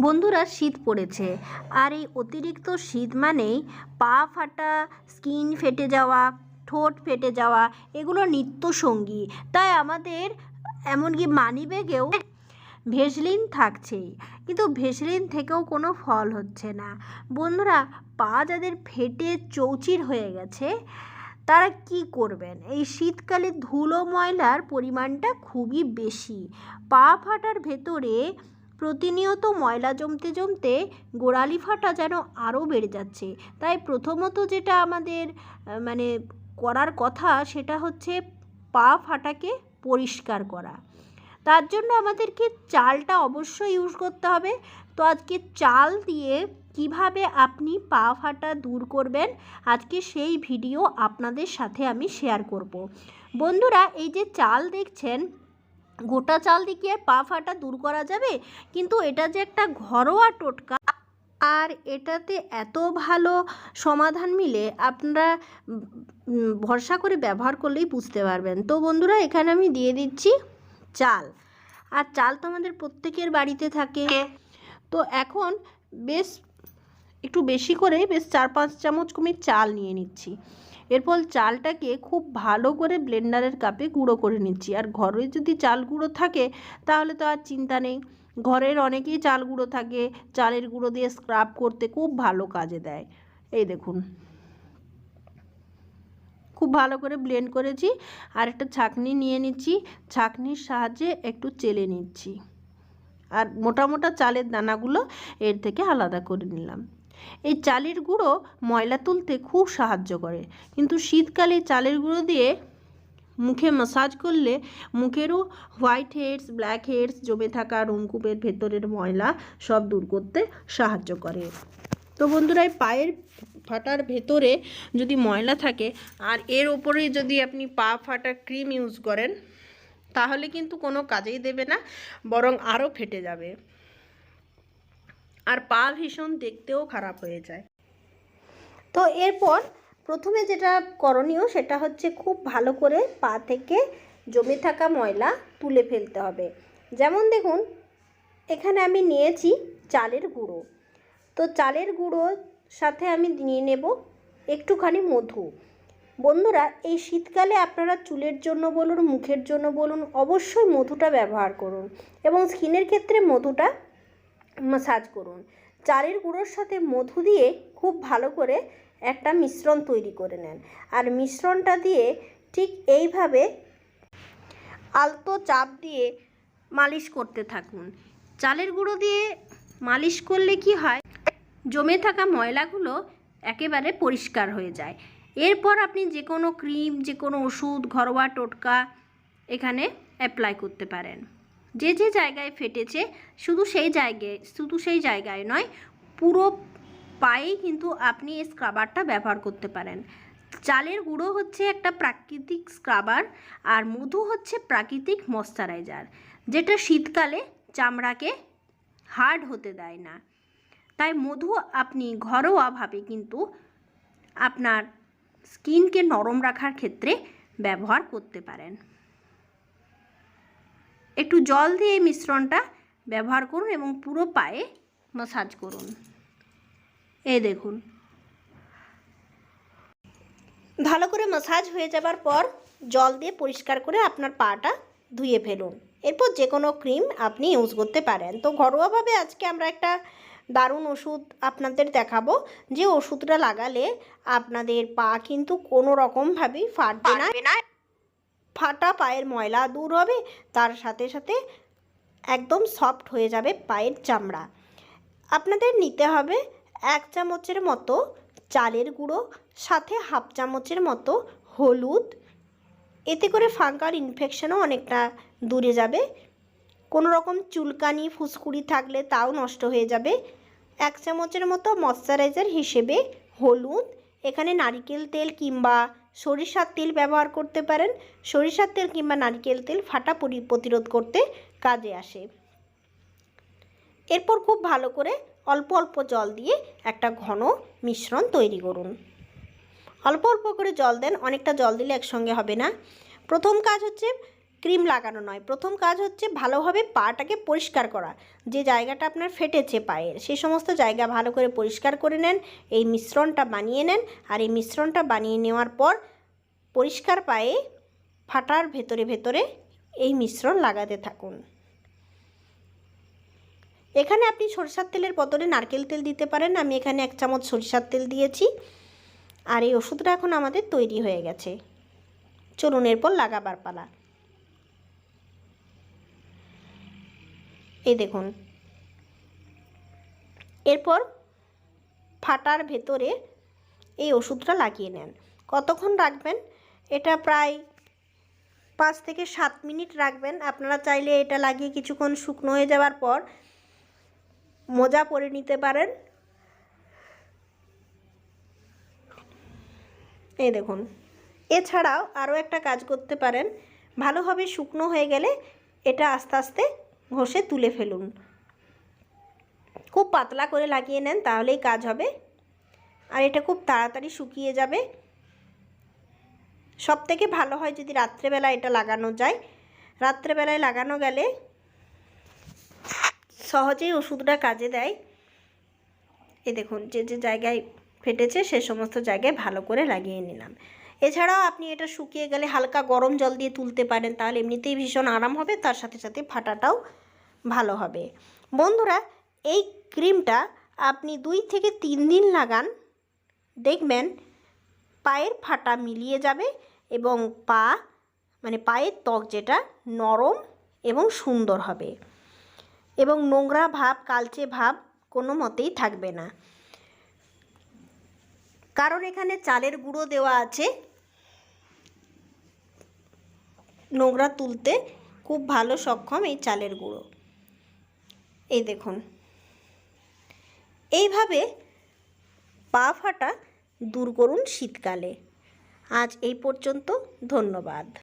বন্ধুরা শীত পড়েছে। আর এই অতিরিক্ত শীত মানেই পা ফাটা, স্কিন ফেটে যাওয়া, ঠোঁট ফেটে যাওয়া, এগুলো নিত্য সঙ্গী তাই আমাদের এমনকি মানিব্যাগেও ভেসলিন থাকছেই। কিন্তু ভেসলিন থেকেও কোনো ফল হচ্ছে না। বন্ধুরা, পা যাদের ফেটে চৌচির হয়ে গেছে, তারা কি করবেন? এই শীতকালে ধুলো ময়লার পরিমাণটা খুবই বেশি। পা ফাটার ভেতরে প্রতিনিয়ত ময়লা জমতে জমতে গোড়ালি ফাটা যেন আরও বেড়ে যাচ্ছে। তাই প্রথমত যেটা আমাদের মানে করার কথা সেটা হচ্ছে পা ফাটাকে পরিষ্কার করা। তার জন্য আমাদেরকে চালটা অবশ্যই ইউজ করতে হবে। তো আজকে চাল দিয়ে কীভাবে আপনি পা ফাটা দূর করবেন, আজকে সেই ভিডিও আপনাদের সাথে আমি শেয়ার করব। বন্ধুরা, এই যে চাল দেখছেন গোটা চাল দিয়ে কি আর পা ফাটা দূর করা যাবে? কিন্তু এটা যে একটা ঘরোয়া টোটকা আর এটাতে এত ভালো সমাধান মিলে আপনারা ভরসা করে ব্যবহার করলেই বুঝতে পারবেন। তো বন্ধুরা এখানে আমি দিয়ে দিচ্ছি চাল। আর চাল তো আমাদের প্রত্যেকের বাড়িতে থাকে। তো এখন বেশ একটু বেশি করে বেশ চার পাঁচ চামচ আমি চাল নিয়ে নিচ্ছি। এরপর চালটাকে খুব ভালো করে ব্লেন্ডারের কাপে গুঁড়ো করে নিচ্ছি। আর ঘরে যদি চাল গুঁড়ো থাকে, তাহলে তো আর চিন্তা নেই। ঘরের অনেকেই চাল গুঁড়ো থাকে, চালের গুঁড়ো দিয়ে স্ক্রাব করতে খুব ভালো কাজে দেয়। এই দেখুন। খুব ভালো করে ব্লেন্ড করেছি। আর একটা ছাঁকনি নিয়ে নিচ্ছি। ছাঁকনির সাহায্যে একটু চেলে নিচ্ছি। আর মোটা মোটা চালের দানাগুলো এর থেকে আলাদা করে নিলাম। এই চালের গুঁড়ো ময়লা তুলতে খুব সাহায্য করে। কিন্তু শীতকালে চালের গুঁড়ো দিয়ে মুখে মাসাজ করলে মুখেরও হোয়াইট হেডস ব্ল্যাক হেডস জমে থাকা রুমকূপের ভেতরের ময়লা সব দূর করতে সাহায্য করে। তো বন্ধুরা, এই পায়ের ফাটার ভেতরে যদি ময়লা থাকে আর এর ওপরে যদি আপনি পা ফাটা ক্রিম ইউজ করেন, তাহলে কিন্তু কোনো কাজেই দেবে না, বরং আরও ফেটে যাবে। আর পা ভীষণ দেখতেও খারাপ হয়ে যায়। তো এরপর প্রথমে যেটা করণীয় সেটা হচ্ছে খুব ভালো করে পা থেকে জমে থাকা ময়লা তুলে ফেলতে হবে। যেমন দেখুন, এখানে আমি নিয়েছি চালের গুঁড়ো। তো চালের গুঁড়োর সাথে আমি নিয়ে নেব একটুখানি মধু। বন্ধুরা, এই শীতকালে আপনারা চুলের জন্য বলুন, মুখের জন্য বলুন, অবশ্যই মধুটা ব্যবহার করুন এবং স্কিনের ক্ষেত্রে মধুটা মাসাজ করুন। চালের গুঁড়োর সাথে মধু দিয়ে খুব ভালো করে একটা মিশ্রণ তৈরি করে নেন। আর মিশ্রণটা দিয়ে ঠিক এইভাবে আলতো চাপ দিয়ে মালিশ করতে থাকুন। চালের গুঁড়ো দিয়ে মালিশ করলে কি হয়? জমে থাকা ময়লাগুলো একেবারে পরিষ্কার হয়ে যায়। এরপর আপনি যে কোনো ক্রিম যে কোনো ওষুধ, ঘরোয়া টোটকা এখানে অ্যাপ্লাই করতে পারেন। যে যে জায়গায় ফেটেছে, শুধু সেই জায়গায়, শুধু সেই জায়গায় নয়, পুরো পায়েই কিন্তু আপনি এই স্ক্রাবারটা ব্যবহার করতে পারেন। চালের গুঁড়ো হচ্ছে একটা প্রাকৃতিক স্ক্রাবার আর মধু হচ্ছে প্রাকৃতিক ময়শ্চারাইজার, যেটা শীতকালে চামড়াকে হার্ড হতে দেয় না। তাই মধু আপনি ঘরোয়াভাবে কিন্তু আপনার স্কিনকে নরম রাখার ক্ষেত্রে ব্যবহার করতে পারেন। একটু জল দিয়ে এই মিশ্রণটা ব্যবহার করুন এবং পুরো পায়ে মাসাজ করুন। এই দেখুন। ভালো করে মাসাজ হয়ে যাবার পর জল দিয়ে পরিষ্কার করে আপনার পাটা ধুয়ে ফেলুন। এরপর যে কোনো ক্রিম আপনি ইউজ করতে পারেন। তো ঘরোয়াভাবে আজকে আমরা একটা দারুণ ওষুধ আপনাদের দেখাবো। যে ওষুধটা লাগালে আপনাদের পা কিন্তু কোনো রকমভাবেই ফাটবে না ফাটা পায়ের ময়লা দূর হবে, তার সাথে সাথে একদম সফট হয়ে যাবে পায়ের চামড়া। আপনাদের নিতে হবে এক চামচের মতো চালের গুঁড়ো, সাথে হাফ চামচের মতো হলুদ। এতে করে ফাঙ্কার ইনফেকশনও অনেকটা দূরে যাবে। কোনো রকম চুলকানি, ফুসকুড়ি থাকলে তাও নষ্ট হয়ে যাবে। এক চামচের মতো ময়শ্চারাইজার হিসেবে হলুদ, এখানে নারিকেল তেল কিংবা সরিষার তেল ব্যবহার করতে পারেন। সরিষার তেল কিংবা নারকেল তেল ফাটা পরি- প্রতিরোধ করতে কাজে আসে। এরপর খুব ভালো করে অল্প অল্প জল দিয়ে একটা ঘন মিশ্রণ তৈরি করুন। অল্প অল্প করে জল দেন, অনেকটা জল দিলে একসঙ্গে হবে না। প্রথম কাজ হচ্ছে ক্রিম লাগানো নয়। প্রথম কাজ হচ্ছে ভালোভাবে পাটাকে পরিষ্কার করা। যে জায়গাটা আপনার ফেটেছে পায়ের সেই সমস্ত জায়গা ভালো করে পরিষ্কার করে নেন, এই মিশ্রণটা বানিয়ে নেন আর এই মিশ্রণটা বানিয়ে নেওয়ার পর পরিষ্কার পায়ে ফাটার ভেতরে ভেতরে এই মিশ্রণ লাগাতে থাকুন। এখানে আপনি সরিষার তেলের বদলে নারকেল তেল দিতে পারেন। আমি এখানে এক চামচ সরিষার তেল দিয়েছি। আর এই ওষুধটা এখন আমাদের তৈরি হয়ে গেছে। চলুন এরপর লাগাবার পালা। এই দেখুন। এরপর ফাটার ভেতরে এই ওষুধটা লাগিয়ে নেন। কতক্ষণ রাখবেন? এটা প্রায় পাঁচ থেকে সাত মিনিট রাখবেন। আপনারা চাইলে এটা লাগিয়ে কিছুক্ষণ শুকনো হয়ে যাওয়ার পর মোজা পরে নিতে পারেন। এই দেখুন। এছাড়াও আরও একটা কাজ করতে পারেন। ভালোভাবে শুকনো হয়ে গেলে এটা আস্তে আস্তে ঘষে তুলে ফেলুন। খুব পাতলা করে লাগিয়ে নেন, তাহলেই কাজ হবে। আর এটা খুব তাড়াতাড়ি শুকিয়ে যাবে। সব থেকে ভালো হয় যদি রাত্রেবেলা এটা লাগানো যায়। রাত্রেবেলায় লাগানো গেলে সহজেই ওষুধটা কাজে দেয়। এই দেখুন, যে যে জায়গায় ফেটেছে সে সমস্ত জায়গায় ভালো করে লাগিয়ে নিলাম। এছাড়াও আপনি এটা শুকিয়ে গেলে হালকা গরম জল দিয়ে তুলতে পারেন, তাহলে এমনিতেই ভীষণ আরাম হবে, তার সাথে সাথে ফাটাটাও ভালো হবে। বন্ধুরা, এই ক্রিমটা আপনি দুই থেকে তিন দিন লাগান, দেখবেন পায়ের ফাটা মিলিয়ে যাবে এবং পা মানে পায়ের ত্বক যেটা, নরম এবং সুন্দর হবে। এবং নোংরা ভাব, কালচে ভাব কোনো মতেই থাকবে না। কারণ এখানে চালের গুঁড়ো দেওয়া আছে নোংরা তুলতে খুব ভালো সক্ষম এই চালের গুঁড়ো। এই দেখুন। এইভাবে পা ফাটা দূর করুন শীতকালে। আজ এই পর্যন্ত ধন্যবাদ।